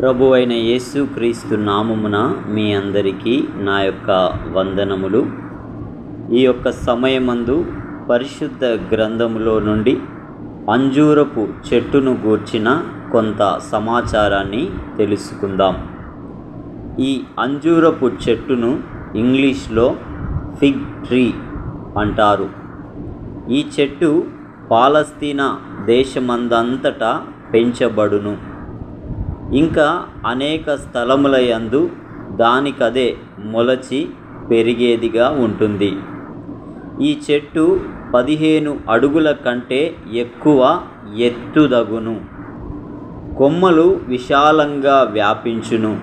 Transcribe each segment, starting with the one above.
ప్రభు అయిన యేసు క్రీస్తు నామమున మీ అందరికీ నా యొక్క వందనములు. ఈ యొక్క సమయమందు పరిశుద్ధ గ్రంథములో నుండి అంజూరపు చెట్టును గూర్చిన కొంత సమాచారాన్ని తెలుసుకుందాం. ఈ అంజూరపు చెట్టును ఇంగ్లీష్లో ఫిగ్ ట్రీ అంటారు. ఈ చెట్టు పాలస్తీనా దేశమందంతటా పెంచబడును. ఇంకా అనేక స్థలముల యందు దానికదే మొలచి పెరిగేదిగా ఉంటుంది. ఈ చెట్టు పదిహేను అడుగుల కంటే ఎక్కువ ఎత్తుదగును. కొమ్మలు విశాలంగా వ్యాపించును.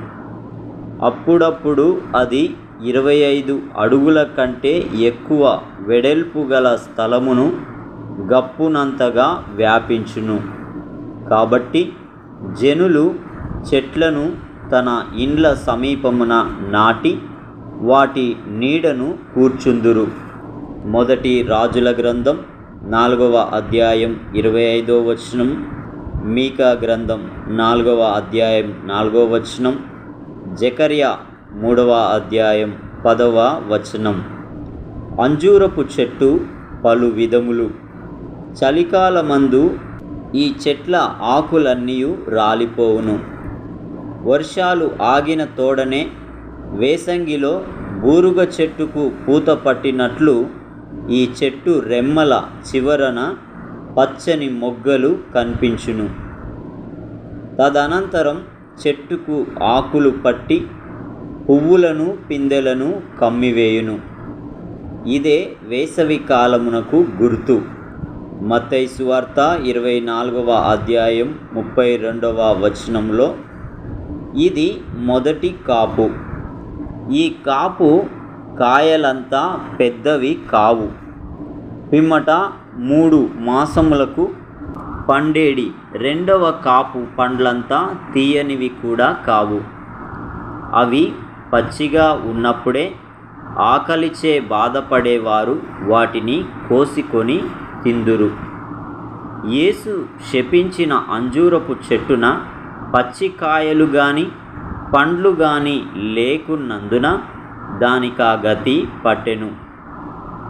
అప్పుడప్పుడు అది ఇరవై ఐదు అడుగుల కంటే ఎక్కువ వెడల్పు గల స్థలమును గప్పునంతగా వ్యాపించును. కాబట్టి జనులు చెట్లను తన ఇండ్ల సమీపమున నాటి వాటి నీడను కూర్చుందురు. మొదటి రాజుల గ్రంథం నాలుగవ అధ్యాయం ఇరవై ఐదవ వచనం మీకా గ్రంథం నాలుగవ అధ్యాయం నాలుగవ వచనం జకర్యా మూడవ అధ్యాయం పదవ వచనం. అంజూరపు చెట్టు పలు విధములు. చలికాలమందు ఈ చెట్ల ఆకులన్నీ రాలిపోవును. వర్షాలు ఆగిన తోడనే వేసంగిలో బూరుగ చెట్టుకు పూత పట్టినట్లు ఈ చెట్టు రెమ్మల చివరన పచ్చని మొగ్గలు కనిపించును. తదనంతరం చెట్టుకు ఆకులు పట్టి పువ్వులను పిందెలను కమ్మివేయును. ఇదే వేసవి కాలమునకు గుర్తు. మత్తైసు వార్త ఇరవై నాలుగవ అధ్యాయం ముప్పై రెండవ వచనంలో ఇది మొదటి కాపు. ఈ కాపు కాయలంతా పెద్దవి కావు. పిమ్మట మూడు మాసములకు పండేడి రెండవ కాపు పండ్లంతా తీయనివి కూడా కావు. అవి పచ్చిగా ఉన్నప్పుడే ఆకలిచే బాధపడేవారు వాటిని కోసికొని తిందురు. యేసు శపించిన అంజూరపు చెట్టున పచ్చికాయలు కానీ పండ్లు కానీ లేకున్నందున దానికా గతి పట్టెను.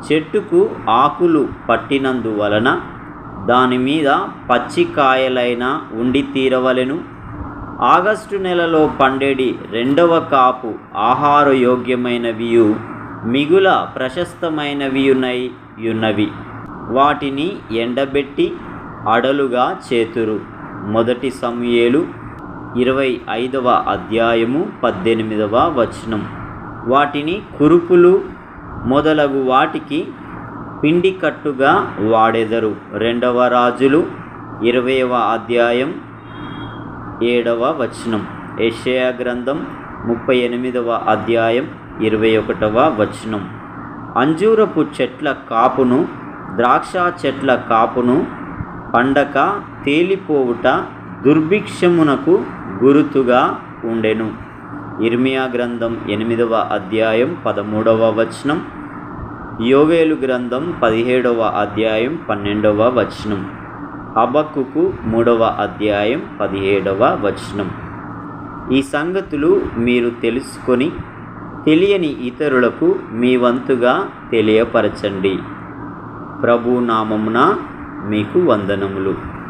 చెట్టుకు ఆకులు పట్టినందువలన దాని మీద పచ్చికాయలైనా ఉండి తీరవలెను. ఆగస్టు నెలలో పండేడి రెండవ కాపు ఆహారయోగ్యమైనవియు మిగుల ప్రశస్తమైనవియునై యున్నవి. వాటిని ఎండబెట్టి అడలుగా చేతురు. మొదటి సమయేలు ఇరవై ఐదవ అధ్యాయము పద్దెనిమిదవ వచనం. వాటిని కురుపులు మొదలగు వాటికి పిండి కట్టుగా వాడెదరు. రెండవ రాజులు ఇరవైవ అధ్యాయం ఏడవ వచనం. ఏషయా గ్రంథం ముప్పై ఎనిమిదవ అధ్యాయం ఇరవై ఒకటవ వచనం. అంజూరపు చెట్ల కాపును ద్రాక్ష చెట్ల కాపును పండక తేలిపోవుట దుర్భిక్షమునకు గురుతుగా ఉండెను. ఇర్మియా గ్రంథం ఎనిమిదవ అధ్యాయం పదమూడవ వచనం. యోవేలు గ్రంథం పదిహేడవ అధ్యాయం పన్నెండవ వచనం. అబక్కుకు మూడవ అధ్యాయం పదిహేడవ వచనం. ఈ సంగతులు మీరు తెలుసుకొని తెలియని ఇతరులకు మీ వంతుగా తెలియపరచండి. ప్రభు నామమున మీకు వందనములు.